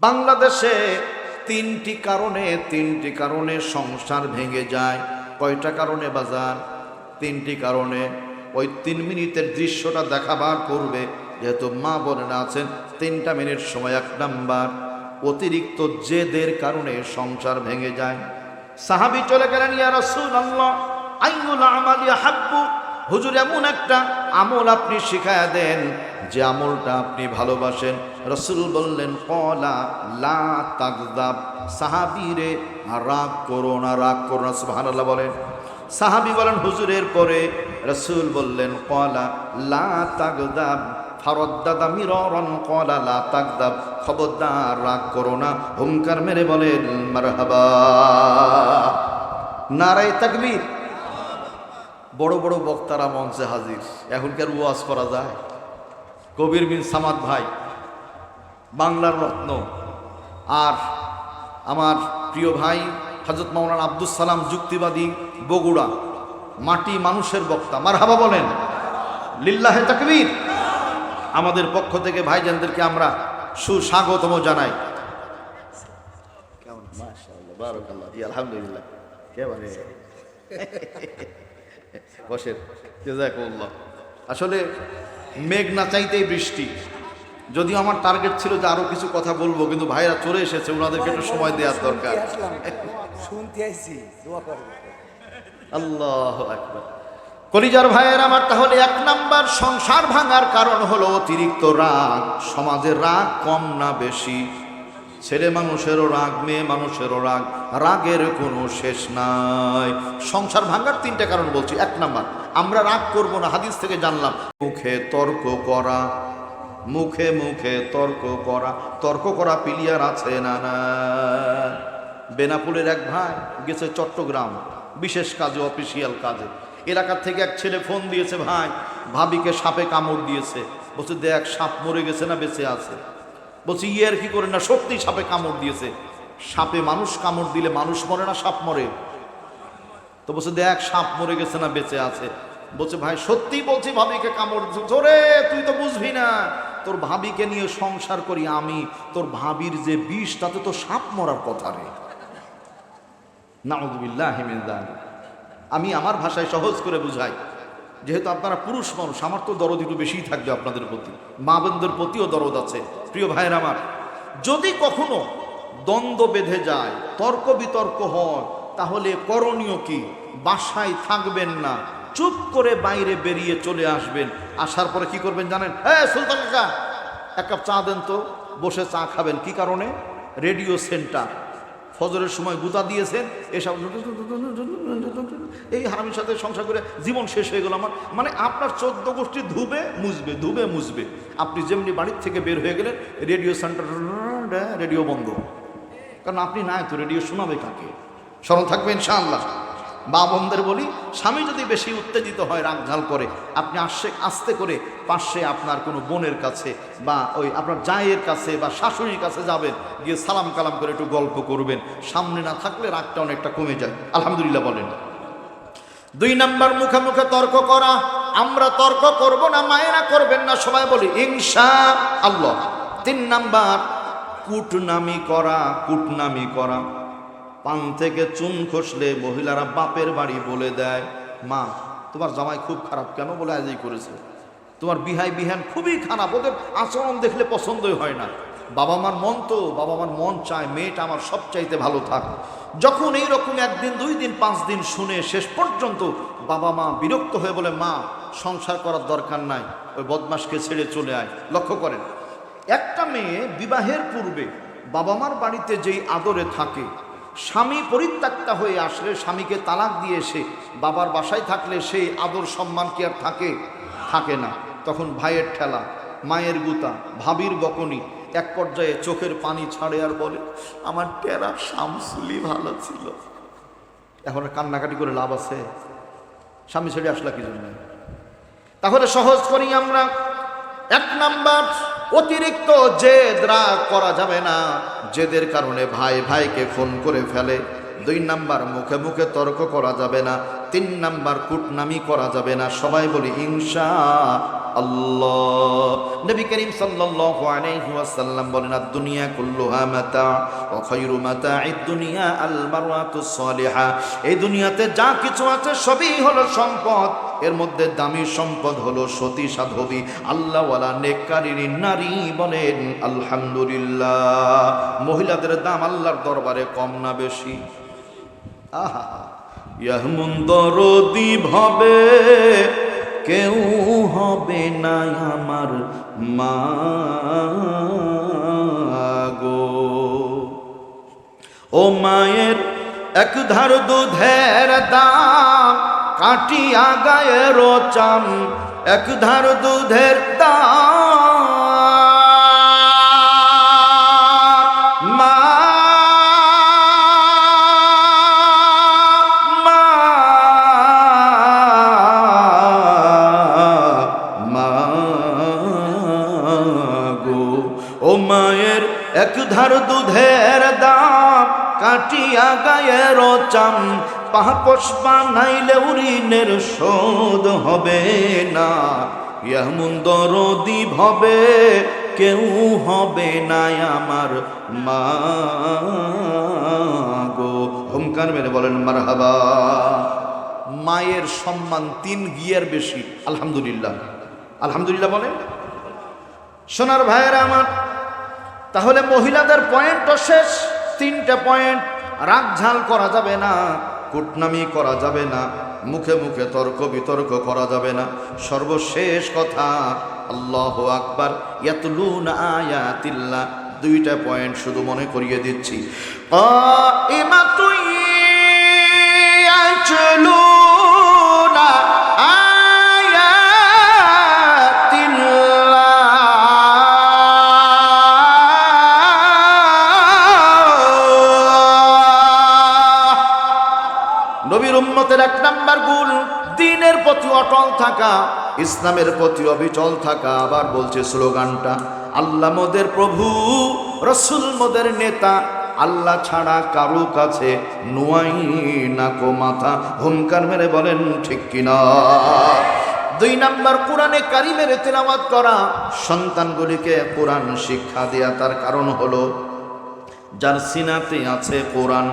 বাংলাদেশে তিনটি কারণে তিনটি কারণে সংসার ভেঙে যায়। কয়টা কারণে বাজার? তিনটি কারণে। ওই তিন মিনিটের দৃশ্যটা দেখাবার পূর্বে যেহেতু মা বোনেরা আছেন, তিনটা মিনিট সময় এক নাম্বার। অতিরিক্ত জেদের কারণে সংসার ভেঙে যায়। সাহাবি চলে গেলেন, ইয়া আল্লাহ আইনুল আমালি হাব্বু? হুজুর, এমন একটা আমল আপনি শিখায়া দেন যে আমলটা আপনি ভালোবাসেন। রসুল বললেন, কলা লা তাগদাব। সাহাবিরে রাগ করো না, রাগ করো না। সুবহানাল্লাহ বলেন। সাহাবি বলেন হুজুরের পরে রসুল বললেন, কলা লা তাগদাব। ফারদ্দাদা মিররন, কলা লা তাগদাব। খবরদার, রাগ করো না। মেরে বলেন, মারহাবা। নারায় তাকবীর। বড় বড় বক্তারা মঞ্চে হাজির। এখনকার ওয়াজ করা যায়। কবির বিন সামাদ ভাই বাংলার রত্ন। আর আমার প্রিয় ভাই হজরত মৌলানা আব্দুল সালাম যুক্তিবাদী বগুড়া মাটি মানুষের বক্তা। মার হাবা বলেন। লিল্লাহে তাকবীর। আমাদের পক্ষ থেকে ভাইজানদেরকে আমরা সুস্বাগতম জানাই। কেমন? আলহামদুলিল্লাহ। কেমন বসেন। জেজাকুল্লাহ আসলে মেঘ না চাইতেই বৃষ্টি। যদিও আমার টার্গেট ছিল যে আরও কিছু কথা বলব কিন্তু ভাইরা চলে এসেছে ওনাদেরকে একটু সময় দেওয়ার দরকার। শুনতে আইছি আল্লাহ কলিজার ভাইয়ের আমার তাহলে এক নাম্বার সংসার ভাঙার কারণ হলো অতিরিক্ত রাগ। সমাজের রাগ কম না বেশি। ছেলে মানুষেরও রাগ, মেয়ে মানুষেরও রাগ, রাগের কোনো শেষ নাই। সংসার ভাঙার তিনটা কারণ বলছি। এক নাম্বার, আমরা রাগ করব না, হাদিস থেকে জানলাম। মুখে তর্ক করা, মুখে মুখে তর্ক করা তর্ক করা পিলিয়ার আছে না না? বেনাপুলের এক ভাই গেছে চট্টগ্রাম, বিশেষ কাজে, অফিসিয়াল কাজে। এলাকার থেকে এক ছেলে ফোন দিয়েছে, ভাই, ভাবিকে সাপে কামড় দিয়েছে। বলছে, দেখ, সাপ মরে গেছে না, বেঁচে আছে। বলছি ইয়ে আর কি করে না? সত্যি সাপে কামড় দিয়েছে। সাপে মানুষ কামড় দিলে মানুষ মরে না, সাপ মরে? তো বলছে, দেখ, সাপ মরে গেছে না, বেঁচে আছে। বলছে, ভাই সত্যি বলছি, ভাবিকে কামড় দিয়েছে। জোরে তুই তো বুঝবি না। তোর ভাবিকে নিয়ে সংসার করি আমি, তোর ভাবির যে বিষ, তাতে তো সাপ মরার কথা রে। নাউদুবিল্লাহ আমি আমার ভাষায় সহজ করে বুঝাই। যেহেতু আপনারা পুরুষ মানুষ, আমার তো দরদ একটু বেশিই থাকবে আপনাদের প্রতি। মা বোনদের প্রতিও দরদ আছে। প্রিয় ভাইয়ের আমার, যদি কখনো দ্বন্দ্ব বেঁধে যায়, তর্ক বিতর্ক হয়, তাহলে করণীয় কি? বাসায় থাকবেন না। চুপ করে বাইরে বেরিয়ে চলে আসবেন। আসার পরে কি করবেন জানেন? হ্যাঁ সুলতান কাকা, এক কাপ চা দেন তো, বসে চা খাবেন। কি কারণে? Radio centre. ফজরের সময় গুতা দিয়েছেন এসব এই হারামির সাথে সংসার করে জীবন শেষ হয়ে গেল আমার। মানে আপনার চোদ্দ গোষ্ঠী ধুবে, মুছবে ধুবে, মুছবে। আপনি যেমনি বাড়ির থেকে বের হয়ে গেলেন, রেডিও সেন্টার রেডিও বন্ধ। কারণ আপনি না তো রেডিও শোনাবে কাকে? স্মরণ থাকবে ইনশাআল্লাহ। মা বোনদের বলি, স্বামী যদি বেশি উত্তেজিত হয়, রাগঝাল করে, আপনি আসছে আস্তে করে পাশে আপনার কোনো বোনের কাছে বা ওই আপনার জায়ের কাছে বা শাশুড়ির কাছে যাবেন, গিয়ে সালাম কালাম করে একটু গল্প করবেন। সামনে না থাকলে রাগটা অনেকটা কমে যায়। আলহামদুলিল্লাহ বলেন। দুই নাম্বার, মুখে মুখে তর্ক করা। আমরা তর্ক করব না, মায়েরা করবেন না, সবাই বলি, ইনশা আল্লাহ। তিন নাম্বার, কুটনামি করা কুটনামি করা। পান থেকে চুন খসলে মহিলারা বাপের বাড়ি বলে দেয়, মা, তোমার জামাই খুব খারাপ কেন বলে আজই করেছে? তোমার বিহাই বিহান খুবই খারাপ, ওদের আচরণ দেখলে পছন্দই হয় না। বাবা মার মন তো, বাবা মার মন চায়, মেয়েটা আমার সব চাইতে ভালো থাক। যখন এই রকম একদিন, দুই দিন, পাঁচ দিন শুনে শেষ পর্যন্ত বাবা মা বিরক্ত হয়ে বলে, মা, সংসার করার দরকার নাই, ওই বদমাসকে ছেড়ে চলে আয়। লক্ষ্য করেন, একটা মেয়ে বিবাহের পূর্বে বাবা মার বাড়িতে যেই আদরে থাকে স্বামী পরিত্যক্তা হয়ে আসলে স্বামীকে তালাক দিয়ে এসে বাবার বাসায় থাকলে সেই আদর সম্মান কি আর থাকে? থাকে না। তখন ভাইয়ের ঠেলা, মায়ের গুতা, ভাবির বকনি এক পর্যায়ে চোখের পানি ছাড়ে আর বলে, আমার টেরা শামসুলি ভালো ছিল। এখন কান্নাকাটি করে লাভ আছে? স্বামী ছেড়ে আসলা কি জন্য? তাহলে সহজ করি আমরা। এক নাম্বার, অতিরিক্ত জেদ রাগ করা যাবে না। জেদের কারণে ভাই ভাইকে ফোন করে ফেলে। দুই নাম্বার, মুখে মুখে তর্ক করা যাবে না। তিন নাম্বার, কুটনামি করা যাবে না। সবাই বলি, ইনশা আল্লাহ দুনিয়া মাতা দুনিয়া এই দুনিয়াতে যা কিছু আছে সবই হলো সম্পদ। এর মধ্যে দামি সম্পদ হলো সতী সাধবী। আল্লাহওয়ালা নারী বলেন, আলহামদুলিল্লাহ। মহিলাদের দাম আল্লাহর দরবারে কম না বেশি। আহা, ইয়াহমুন দরদি ভাবে কেউ হবে না আমার মা গো। ও মায়ের এক ধার দুধের দাম, কাটিয়া গায়ের চাম, এক ধার দুধের দাম। দুধের দাম কাটিয়া গায়ের চাম পাহপস বানাইলে উরিনের শোধ হবে না। এমন দরদি হবে কেউ হবে না আমার মা গো। হুমকার মেরে বলেন, মারহাবা। মায়ের সম্মান তিন গিয়ার বেশি, আলহামদুলিল্লাহ। আলহামদুলিল্লাহ বলেন। সোনার ভাইয়েরা আমার তাহলে মহিলাদের পয়েন্টও শেষ। তিনটে পয়েন্ট রাগঝাল করা যাবে না, কুটনামি করা যাবে না, মুখে মুখে তর্ক বিতর্ক করা যাবে না। সর্বশেষ কথা, আল্লাহ আকবার, ইয়াতলুন দুইটা পয়েন্ট শুধু মনে করিয়ে দিচ্ছি। ইমা তুই প্রতি অটল থাকা, ইসলামের প্রতি অবিচল থাকা আবার বলছে স্লোগানটা, আল্লাহ মোদের প্রভু, রসুল মোদের নেতা, আল্লাহ ছাড়া কারও কাছে নুয়াই না কো মাথা। হুমকার মেরে বলেন, ঠিক কিনা? দুই নাম্বার, কোরআনে কারিমের তেলাওয়াত করা। সন্তানগুলিকে কোরআন শিক্ষা দেয়া তার কারণ হলো যার সিনাতে আছে কোরআন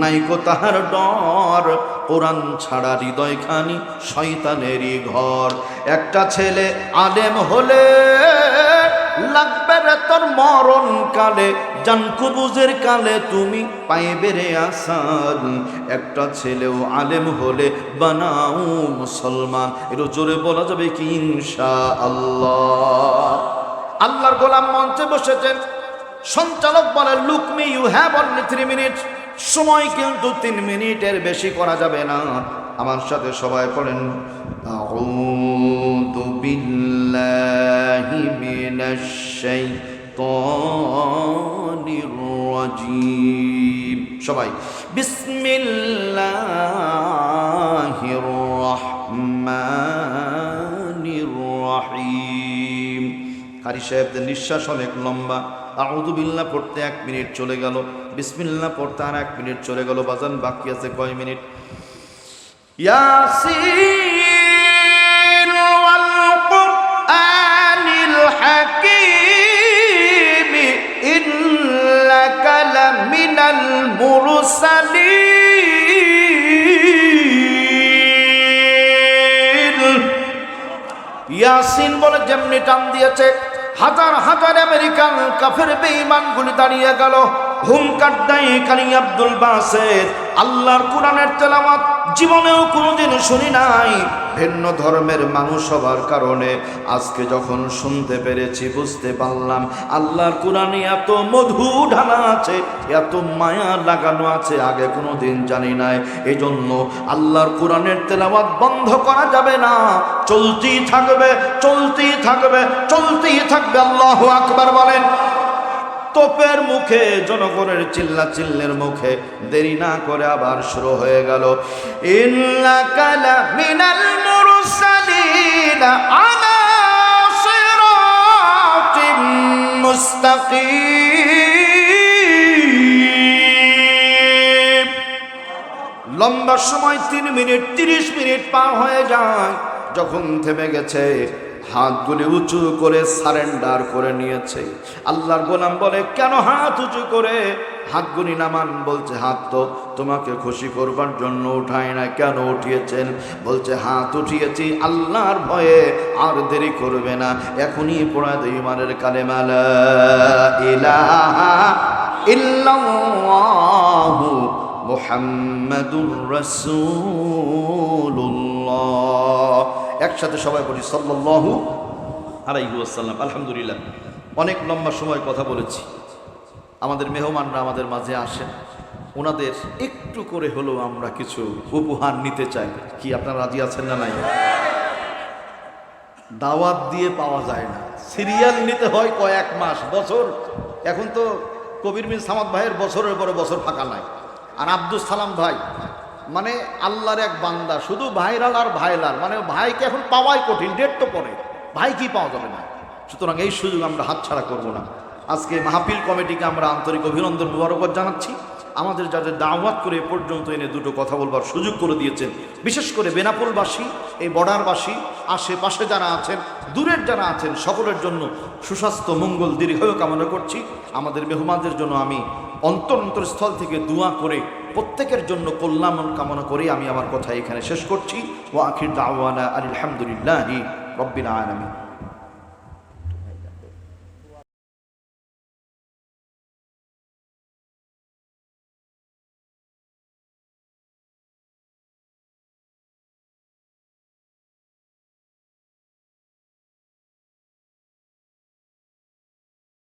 নাইকো তাহার ডর। কোরআন ছাড়া হৃদয়খানি শয়তানেরই ঘর। একটা ছেলে আলেম হলে লাগবে রে তোর মরণ কালে, জানকুবুজের কালে তুমি পাইবে রে আসান একটা ছেলেও আলেম হলে বানাও মুসলমান। এর জোরে বলা যাবে কি ইনশা আল্লাহ আল্লাহর গোলাম মঞ্চে বসেছেন। সঞ্চালক বলে look me you have only three minute সময় কিন্তু তিন মিনিটের বেশি করা যাবে না। আমার সাথে সবাই পড়েন। আউযু বিল্লাহি মিনাশ শাইতানির রাজিম। সবাই, বিসমিল্লাহির রহমানির রহিম। কারি সাহেবদের নিঃশ্বাস অনেক লম্বা। আউদুবিল্লা পড়তে এক মিনিট চলে গেল বিসমিল্লা পড়তে আর এক মিনিট চলে গেল, বাজান বাকি আছে কয় মিনিট? ইয়াসিন বলে যেমনি টান দিয়েছে হাজার হাজার আমেরিকান কাফের বেঈমানগুলি দাঁড়িয়ে গেল। হুমকার দেয় কানি আব্দুল বাসের। আল্লাহর কোরআনের তেলামত জীবনেও কোনোদিন শুনি নাই। ভিন্ন ধর্মের মানুষ হবার কারণে আজকে যখন শুনতে পেরেছি, বুঝতে পারলাম, আল্লাহর কোরআনে এত মধু ঢালা আছে, এত মায়া লাগানো আছে, আগে কোনো দিন জানি নাই। এই জন্য আল্লাহর কোরআনের তেলাওয়াত বন্ধ করা যাবে না। চলতেই থাকবে চলতেই থাকবে চলতেই থাকবে, আল্লাহ আকবার বলেন। তোপের মুখে, জনগণের চিল্লা চিল্লের মুখে দেরি না করে আবার শুরু হয়ে গেল। ইন্নাকালা মিনাল আলা সিরাতিম মুস্তাকিম লম্বা সময় তিন মিনিট, তিরিশ মিনিট পার হয়ে যায়। যখন থেমে গেছে হাতগুলি উঁচু করে সারেন্ডার করে নিয়েছে। আল্লাহর গোলাম বলে, কেন হাত উঁচু করে? হাতগুলি নামান, বলছে, হাত তো তোমাকে খুশি করবার জন্য উঠায় না কেন উঠিয়েছেন? বলছে, হাত উঠিয়েছি আল্লাহর ভয়ে, আর দেরি করবে না, এখনই পড়া দেই ইল্লাল্লাহু মুহাম্মাদুর রাসূলুল্লাহ। একসাথে সবাই বলি, সাল্লাল্লাহু আলাইহি ওয়াসাল্লাম, আলহামদুলিল্লাহ। অনেক লম্বা সময় কথা বলেছি। আমাদের মেহমানরা আমাদের মাঝে আসেন। ওনাদের একটু করে হলেও আমরা কিছু উপহার নিতে চাই। কি আপনারা রাজি আছেন না নাই? দাওয়াত দিয়ে পাওয়া যায় না। সিরিয়াল নিতে হয় কয়েক মাস, বছর। এখন তো কবির মিন সামাদ ভাইয়ের বছরের পরে বছর ফাঁকা নাই। আর আব্দুল সালাম ভাই মানে আল্লাহর এক বান্দা, শুধু ভাইরাল আর ভাইলার মানে ভাইকে এখন পাওয়াই কঠিন, ডেট তো পরে। ভাই কি পাওয়া যাবে না? সুতরাং এই সুযোগ আমরা হাতছাড়া করব না। আজকে মাহফিল কমিটিকে আমরা আন্তরিক অভিনন্দন মুবারকবাদ জানাচ্ছি। আমাদের যাদের দাওয়াত করে এ পর্যন্ত এনে দুটো কথা বলবার সুযোগ করে দিয়েছেন। বিশেষ করে বেনাপোলবাসী, এই বর্ডারবাসী, আশেপাশে যারা আছেন, দূরের যারা আছেন, সকলের জন্য সুস্বাস্থ্য, মঙ্গল, দীর্ঘায়ু কামনা করছি। আমাদের মেহমানদের জন্য আমি অন্তর অন্তরস্থল থেকে দোয়া করে প্রত্যেকের জন্য কল্যাণ কামনা করে আমি আমার কথা এখানে শেষ করছি। ও আখির দাওয়ানা আলহামদুলিল্লাহি রব্বিল আলামিন।